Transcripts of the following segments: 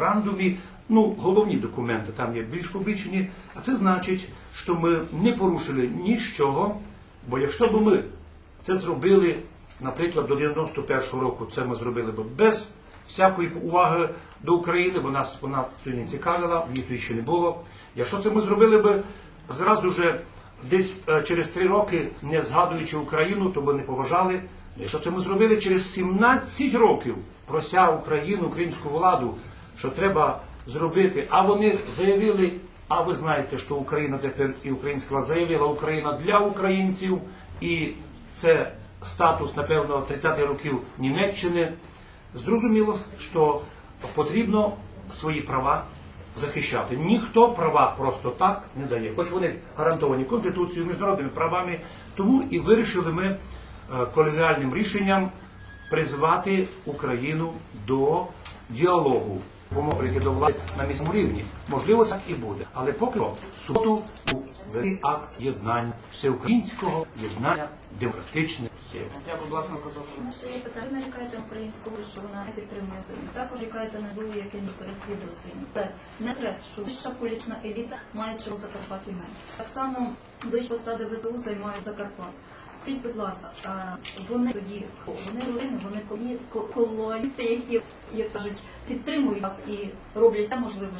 меморандумі, ну, головні документи там є більш публічні, а це значить, що ми не порушили нічого, бо якщо б ми це зробили, наприклад, до 91-го року, це ми зробили б без всякої уваги до України, бо нас вона не цікавила, її тоді ще не було. Якщо це ми зробили б зразу же десь е, через три роки, не згадуючи Україну, то би не поважали. Якщо це ми зробили через 17 років, прося Україну, українську владу, що треба зробити, а вони заявили, а ви знаєте, що Україна тепер і українська влада заявила Україна для українців, і це статус, напевно, 30-х років Німеччини. Зрозуміло, що потрібно свої права захищати. Ніхто права просто так не дає, хоч вони гарантовані Конституцією, міжнародними правами. Тому і вирішили ми е, колегіальним рішенням призвати Україну до діалогу. Прийти до влади на місцевому рівні. Можливо, так і буде. Але поки суботу у акт єднання всеукраїнського єднання демократичних сил. Я, будь ласка, казав. Ще є питання. Ви нарікаєте українську, що вона не підтримує Синю. Також нарікаєте на ВУ, яке не переслідує Синю. Це не трет, що вища політична еліта має чого Закарпаття має. Так само вищі посади ВСУ займають Закарпат. Скажіть, будь ласка, а вони тоді вони родини, вони колоністи, які, як кажуть, підтримують вас і роблять це можливо,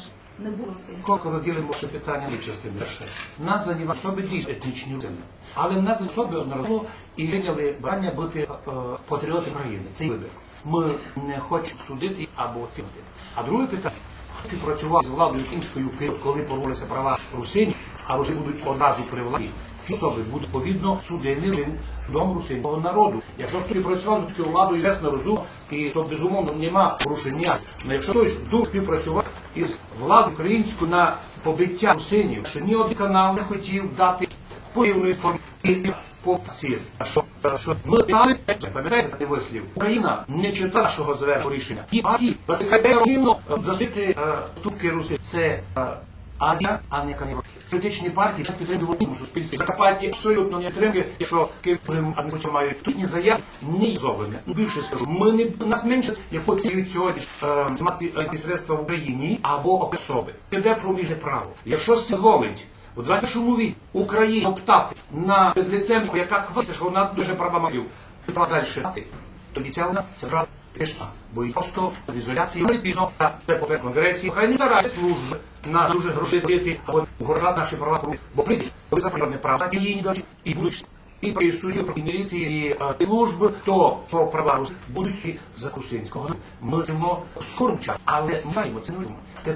не було сильно. Коли розділимо ще питання і частини перше. Нас задівали особи дійсно етнічні людини. Але нас особи одноразово і прийняли бажання бути е, патріоти країни. Це вибір. Ми не хочемо судити або оцінити. А друге питання. Хто співпрацював з владою кінською, коли порвалися права русинів, а русини будуть одразу при владі. Ці особи будуть відповідно судені судом русинського народу. Якщо хтось працював з русинською владою, ясно розумно, і то безумовно нема порушення. Але якщо хтось дуже співпрацював із владою українською на побиття русинів, що ні один канал не хотів дати повну інформацію по всі. Що, що ми знали, пам'ятаєте вислів? Україна не чита нашого завершого рішення. І аті, рівно засити ступки Руси. Це Азія, а не канібал. Це політичні партії, що підтримують в суспільстві. Закарпатті абсолютно не підтримує, якщо Київ адміністрацію мають тут ні заяв, ні зовлення. Ну більше скажу, ми не нас менше, яку цілюють сьогодні е, мати антисредства в Україні або особи. Іде про міжне право. Якщо дозволить у 21 віці Україні оптати на лицем, яка хвалиться, що вона дуже права треба далі тоді ця вона це правда пішла. Бо і просто в ізоляції вони пізно та це по конгресі, хай не зараз служби на дуже гроші дити або угрожати наші права, порушити. бо прийдуть, коли за природне право, так і не будуть і при суді, при міліції, і е, служби, то про права Русі будуть всі за Кусинського. Ми цього скоро час, але маємо це не робимо. Це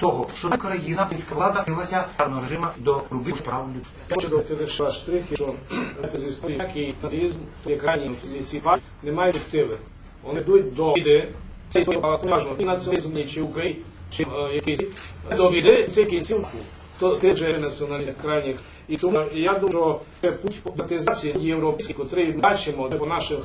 того, що Україна, українська влада вдалася карного режиму до рубежу прав людей. Хочу додати лише штрих, що знаєте, з історії, як і нацизм, як ранні ці не мають перспективи. Вони йдуть до біди, це багатомажно, і націоналізм, чи Україна, чи е, якийсь, до і це кінцівку. То тих же націоналістів крайніх. І тому я думаю, що це путь популяризації європейський, котрий ми бачимо по наших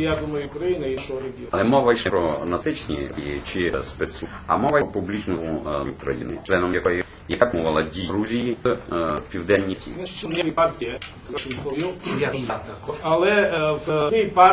я думаю, України і що регіону. Але мова йшла про натичні чи спецу, а мова про публічну е, України, членом якої яка мовила дії Грузії в е, південній. Значить, є партія, але е, в тій партії